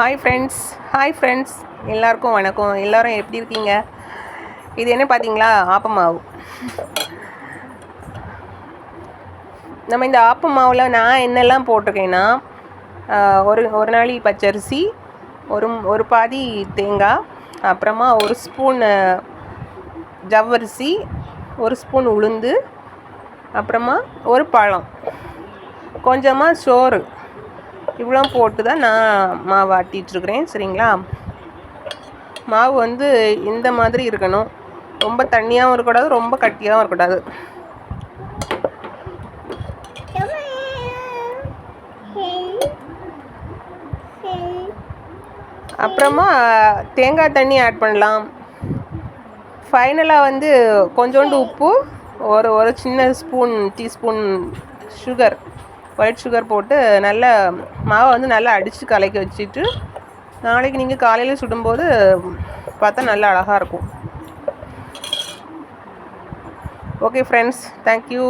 Hi friends hi friends எல்லாருக்கும் வணக்கம். எல்லோரும் எப்படி இருக்கீங்க? இது என்ன பார்த்தீங்களா? ஆப்பமாவு. நம்ம இந்த ஆப்பமாவில் நான் என்னெல்லாம் போட்டிருக்கேன்னா ஒரு ஒரு நாளி பச்சரிசி ஒரு ஒரு பாதி தேங்காய் அப்புறமா ஒரு ஸ்பூன் ஜவ்வரிசி ஒரு ஸ்பூன் உளுந்து அப்புறமா ஒரு பழம். கொஞ்சமாக சோறு. இவ்வளோ போட்டு தான் நான் மாவு ஆட்டிகிட்ருக்குறேன் சரிங்களா? மாவு வந்து இந்த மாதிரி இருக்கணும். ரொம்ப தண்ணியாகவும் இருக்கக்கூடாது ரொம்ப கட்டியாகவும் இருக்கக்கூடாது. அப்புறமா தேங்காய் தண்ணி ஆட் பண்ணலாம். ஃபைனலாக வந்து கொஞ்சோண்டு உப்பு ஒரு ஒரு சின்ன spoon teaspoon sugar white sugar போட்டு நல்லா மாவை வந்து நல்லா அடித்து கலக்கி வச்சுட்டு நாளைக்கு நீங்கள் காலையில் சுடும்போது பார்த்தா நல்லா அழகாக இருக்கும். Okay friends thank you